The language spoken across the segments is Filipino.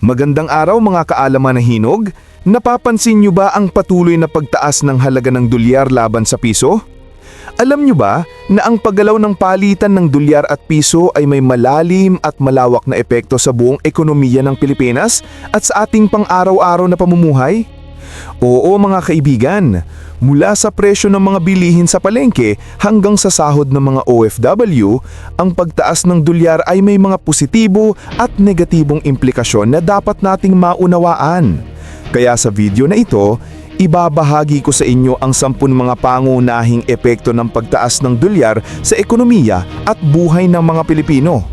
Magandang araw mga kaalaman na hinog. Napapansin niyo ba ang patuloy na pagtaas ng halaga ng dolyar laban sa piso? Alam niyo ba na ang paggalaw ng palitan ng dolyar at piso ay may malalim at malawak na epekto sa buong ekonomiya ng Pilipinas at sa ating pang-araw-araw na pamumuhay? Oo mga kaibigan, mula sa presyo ng mga bilihin sa palengke hanggang sa sahod ng mga OFW, ang pagtaas ng dolyar ay may mga positibo at negatibong implikasyon na dapat nating maunawaan. Kaya sa video na ito, ibabahagi ko sa inyo ang sampun mga pangunahing epekto ng pagtaas ng dolyar sa ekonomiya at buhay ng mga Pilipino.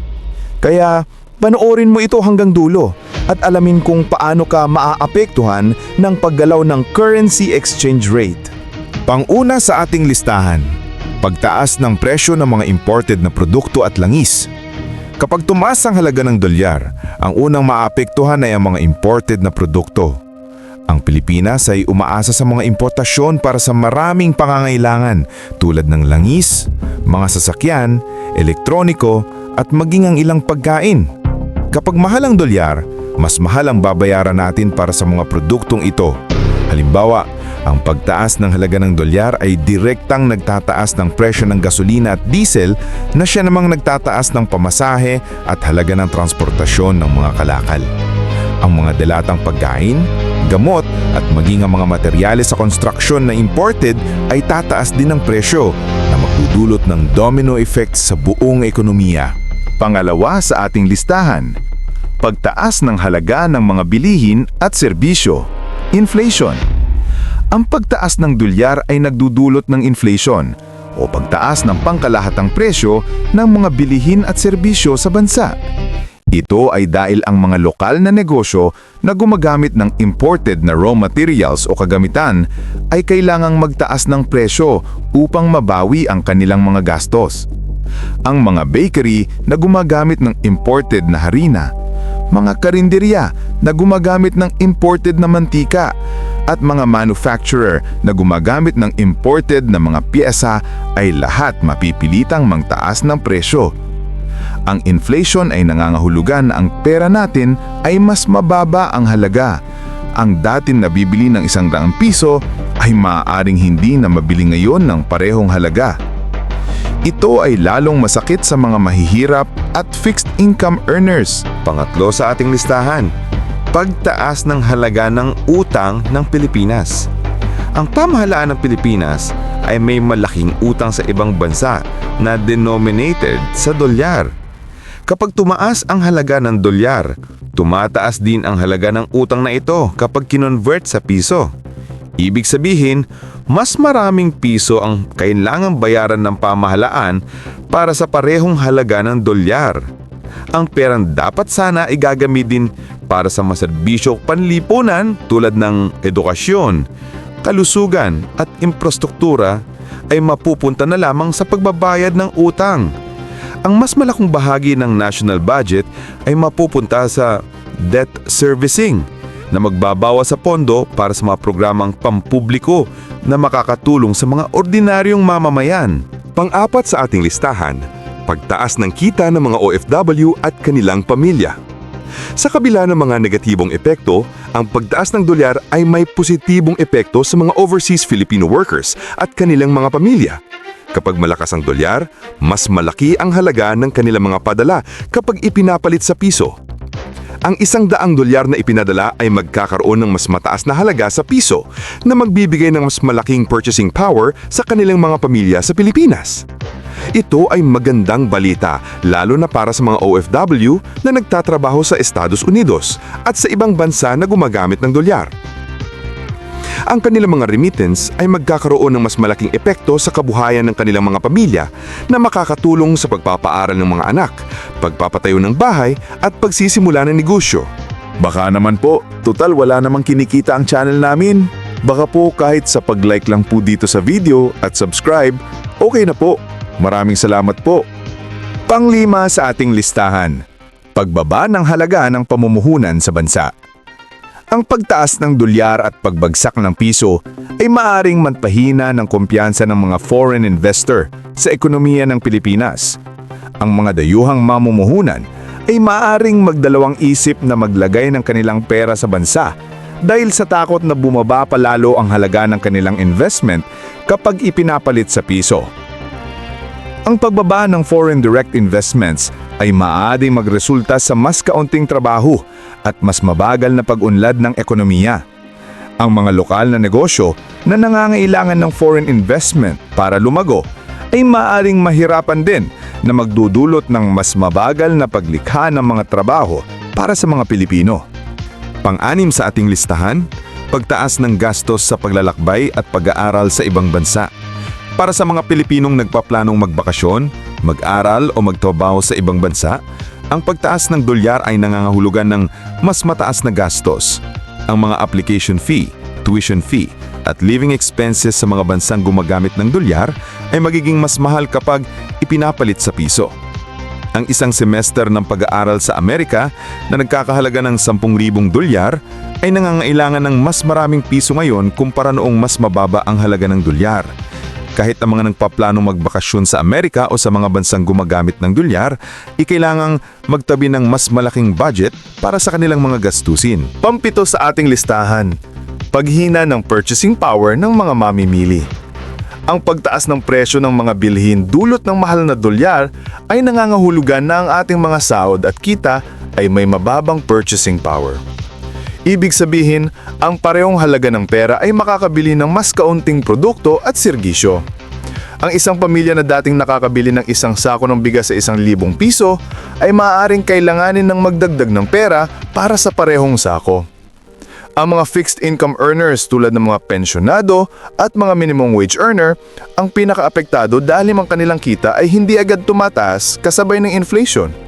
Kaya panoorin mo ito hanggang dulo at alamin kung paano ka maaapektuhan ng paggalaw ng currency exchange rate. Panguna sa ating listahan, pagtaas ng presyo ng mga imported na produkto at langis. Kapag tumaas ang halaga ng dolyar, ang unang maapektuhan ay ang mga imported na produkto. Ang Pilipinas ay umaasa sa mga importasyon para sa maraming pangangailangan tulad ng langis, mga sasakyan, elektroniko at maging ang ilang pagkain. Kapag mahal ang dolyar, mas mahal ang babayaran natin para sa mga produktong ito. Halimbawa, ang pagtaas ng halaga ng dolyar ay direktang nagtataas ng presyo ng gasolina at diesel na siya namang nagtataas ng pamasahe at halaga ng transportasyon ng mga kalakal. Ang mga delatang pagkain, gamot at maging ang mga materyales sa konstruksyon na imported ay tataas din ng presyo na magdudulot ng domino effect sa buong ekonomiya. Pangalawa sa ating listahan, pagtaas ng halaga ng mga bilihin at serbisyo, inflation. Ang pagtaas ng dolyar ay nagdudulot ng inflation o pagtaas ng pangkalahatang presyo ng mga bilihin at serbisyo sa bansa. Ito ay dahil ang mga lokal na negosyo na gumagamit ng imported na raw materials o kagamitan ay kailangang magtaas ng presyo upang mabawi ang kanilang mga gastos. Ang mga bakery na gumagamit ng imported na harina, mga karinderya na gumagamit ng imported na mantika, at mga manufacturer na gumagamit ng imported na mga piyesa ay lahat mapipilitang mangtaas ng presyo. Ang inflation ay nangangahulugan na ang pera natin ay mas mababa ang halaga. Ang dating nabibili ng isang daang piso ay maaaring hindi na mabili ngayon ng parehong halaga. Ito ay lalong masakit sa mga mahihirap at fixed income earners. Pangatlo sa ating listahan, pagtaas ng halaga ng utang ng Pilipinas. Ang pamahalaan ng Pilipinas ay may malaking utang sa ibang bansa na denominated sa dolyar. Kapag tumaas ang halaga ng dolyar, tumataas din ang halaga ng utang na ito kapag kinonvert sa piso. Ibig sabihin, mas maraming piso ang kailangang bayaran ng pamahalaan para sa parehong halaga ng dolyar. Ang perang dapat sana ay gagamitin para sa maserbisyo panlipunan tulad ng edukasyon, kalusugan at infrastruktura ay mapupunta na lamang sa pagbabayad ng utang. Ang mas malakong bahagi ng national budget ay mapupunta sa debt servicing na magbabawa sa pondo para sa mga programang pampubliko na makakatulong sa mga ordinaryong mamamayan. Pang-apat sa ating listahan, pagtaas ng kita ng mga OFW at kanilang pamilya. Sa kabila ng mga negatibong epekto, ang pagtaas ng dolyar ay may positibong epekto sa mga overseas Filipino workers at kanilang mga pamilya. Kapag malakas ang dolyar, mas malaki ang halaga ng kanilang mga padala kapag ipinapalit sa piso. Ang isang daang dolyar na ipinadala ay magkakaroon ng mas mataas na halaga sa piso na magbibigay ng mas malaking purchasing power sa kanilang mga pamilya sa Pilipinas. Ito ay magandang balita lalo na para sa mga OFW na nagtatrabaho sa Estados Unidos at sa ibang bansa na gumagamit ng dolyar. Ang kanilang mga remittance ay magkakaroon ng mas malaking epekto sa kabuhayan ng kanilang mga pamilya na makakatulong sa pagpapaaral ng mga anak, pagpapatayo ng bahay at pagsisimula ng negosyo. Baka naman po, total wala namang kinikita ang channel namin. Baka po kahit sa pag-like lang po dito sa video at subscribe, okay na po. Maraming salamat po. Panglima sa ating listahan, pagbaba ng halaga ng pamumuhunan sa bansa. Ang pagtaas ng dolyar at pagbagsak ng piso ay maaring manpahina ng kumpiyansa ng mga foreign investor sa ekonomiya ng Pilipinas. Ang mga dayuhang mamumuhunan ay maaring magdalawang isip na maglagay ng kanilang pera sa bansa dahil sa takot na bumaba pa lalo ang halaga ng kanilang investment kapag ipinapalit sa piso. Ang pagbaba ng foreign direct investments ay maaaring magresulta sa mas kaunting trabaho at mas mabagal na pag-unlad ng ekonomiya. Ang mga lokal na negosyo na nangangailangan ng foreign investment para lumago ay maaaring mahirapan din na magdudulot ng mas mabagal na paglikha ng mga trabaho para sa mga Pilipino. Pang-anim sa ating listahan, pagtaas ng gastos sa paglalakbay at pag-aaral sa ibang bansa. Para sa mga Pilipinong nagpaplanong magbakasyon, mag-aral o magtrabaho sa ibang bansa, ang pagtaas ng dolyar ay nangangahulugan ng mas mataas na gastos. Ang mga application fee, tuition fee, at living expenses sa mga bansang gumagamit ng dolyar ay magiging mas mahal kapag ipinapalit sa piso. Ang isang semester ng pag-aaral sa Amerika na nagkakahalaga ng 10,000 dolyar ay nangangailangan ng mas maraming piso ngayon kumpara noong mas mababa ang halaga ng dolyar. Kahit ang mga nagpaplanong magbakasyon sa Amerika o sa mga bansang gumagamit ng dolyar, ikailangang magtabi ng mas malaking budget para sa kanilang mga gastusin. Pampito sa ating listahan, paghina ng purchasing power ng mga mamimili. Ang pagtaas ng presyo ng mga bilhin dulot ng mahal na dolyar ay nangangahulugan na ang ating mga sahod at kita ay may mababang purchasing power. Ibig sabihin, ang parehong halaga ng pera ay makakabili ng mas kaunting produkto at serbisyo. Ang isang pamilya na dating nakakabili ng isang sako ng bigas sa isang libong piso ay maaaring kailanganin ng magdagdag ng pera para sa parehong sako. Ang mga fixed income earners tulad ng mga pensyonado at mga minimum wage earner ang pinakaapektado dahil ang kanilang kita ay hindi agad tumataas kasabay ng inflation.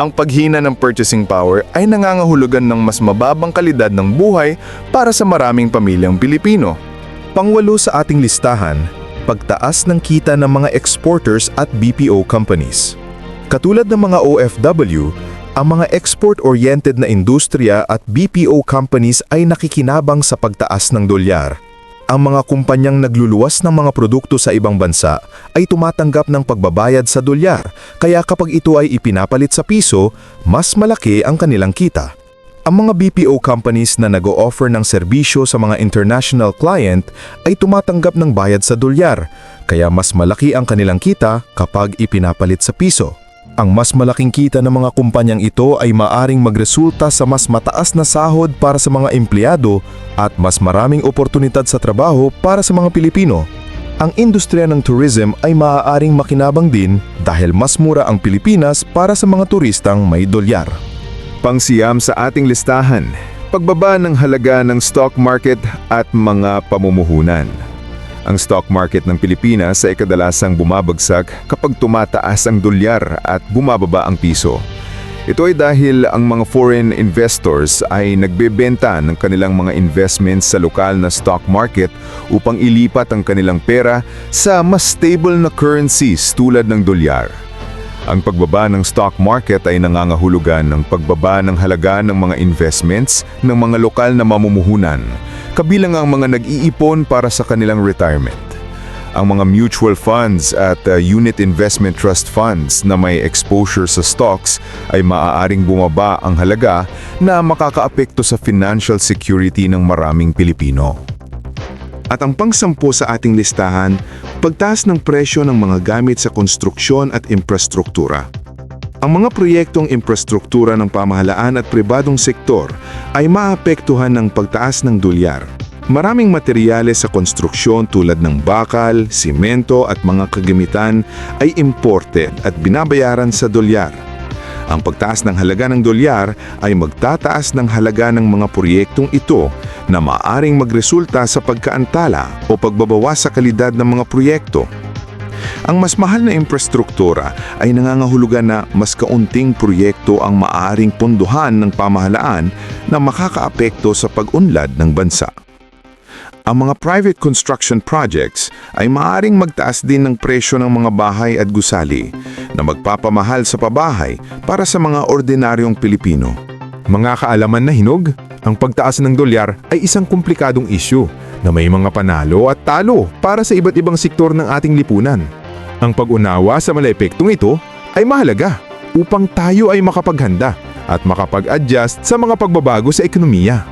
Ang paghina ng purchasing power ay nangangahulugan ng mas mababang kalidad ng buhay para sa maraming pamilyang Pilipino. Pangwalo sa ating listahan, pagtaas ng kita ng mga exporters at BPO companies. Katulad ng mga OFW, ang mga export-oriented na industriya at BPO companies ay nakikinabang sa pagtaas ng dolyar. Ang mga kumpanyang nagluluwas ng mga produkto sa ibang bansa ay tumatanggap ng pagbabayad sa dolyar, kaya kapag ito ay ipinapalit sa piso, mas malaki ang kanilang kita. Ang mga BPO companies na nag-o-offer ng serbisyo sa mga international client ay tumatanggap ng bayad sa dolyar, kaya mas malaki ang kanilang kita kapag ipinapalit sa piso. Ang mas malaking kita ng mga kumpanyang ito ay maaring magresulta sa mas mataas na sahod para sa mga empleyado at mas maraming oportunidad sa trabaho para sa mga Pilipino. Ang industriya ng tourism ay maaaring makinabang din dahil mas mura ang Pilipinas para sa mga turistang may dolyar. Pangsiyam sa ating listahan, pagbaba ng halaga ng stock market at mga pamumuhunan. Ang stock market ng Pilipinas ay kadalasang bumabagsak kapag tumataas ang dolyar at bumababa ang piso. Ito ay dahil ang mga foreign investors ay nagbebenta ng kanilang mga investments sa lokal na stock market upang ilipat ang kanilang pera sa mas stable na currencies tulad ng dolyar. Ang pagbaba ng stock market ay nangangahulugan ng pagbaba ng halaga ng mga investments ng mga lokal na mamumuhunan, kabilang ang mga nag-iipon para sa kanilang retirement. Ang mga mutual funds at uh, unit investment trust funds na may exposure sa stocks ay maaaring bumaba ang halaga na makakaapekto sa financial security ng maraming Pilipino. At ang pangsampo sa ating listahan, pagtaas ng presyo ng mga gamit sa konstruksyon at infrastruktura. Ang mga proyektong infrastruktura ng pamahalaan at pribadong sektor ay maapektuhan ng pagtaas ng dolyar. Maraming materyales sa konstruksyon tulad ng bakal, simento at mga kagamitan ay imported at binabayaran sa dolyar. Ang pagtaas ng halaga ng dolyar ay magtataas ng halaga ng mga proyektong ito na maaring magresulta sa pagkaantala o pagbabawas sa kalidad ng mga proyekto. Ang mas mahal na infrastruktura ay nangangahulugan na mas kaunting proyekto ang maaring pondohan ng pamahalaan na makakaapekto sa pag-unlad ng bansa. Ang mga private construction projects ay maaring magtaas din ng presyo ng mga bahay at gusali na magpapamahal sa pabahay para sa mga ordinaryong Pilipino. Mga kaalaman na hinog, ang pagtaas ng dolyar ay isang komplikadong isyu na may mga panalo at talo para sa iba't ibang sektor ng ating lipunan. Ang pag-unawa sa malaepektong ito ay mahalaga upang tayo ay makapaghanda at makapag-adjust sa mga pagbabago sa ekonomiya.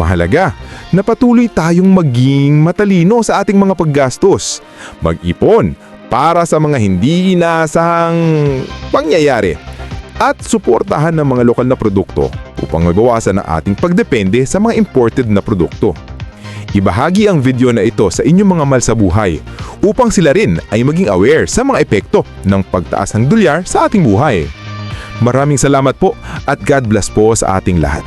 Mahalaga na patuloy tayong maging matalino sa ating mga paggastos. Mag-ipon para sa mga hindi inaasahang pangyayari at suportahan ng mga lokal na produkto upang mabawasan ang ating pagdepende sa mga imported na produkto. Ibahagi ang video na ito sa inyong mga mahal sa buhay upang sila rin ay maging aware sa mga epekto ng pagtaas ng dolyar sa ating buhay. Maraming salamat po at God bless po sa ating lahat.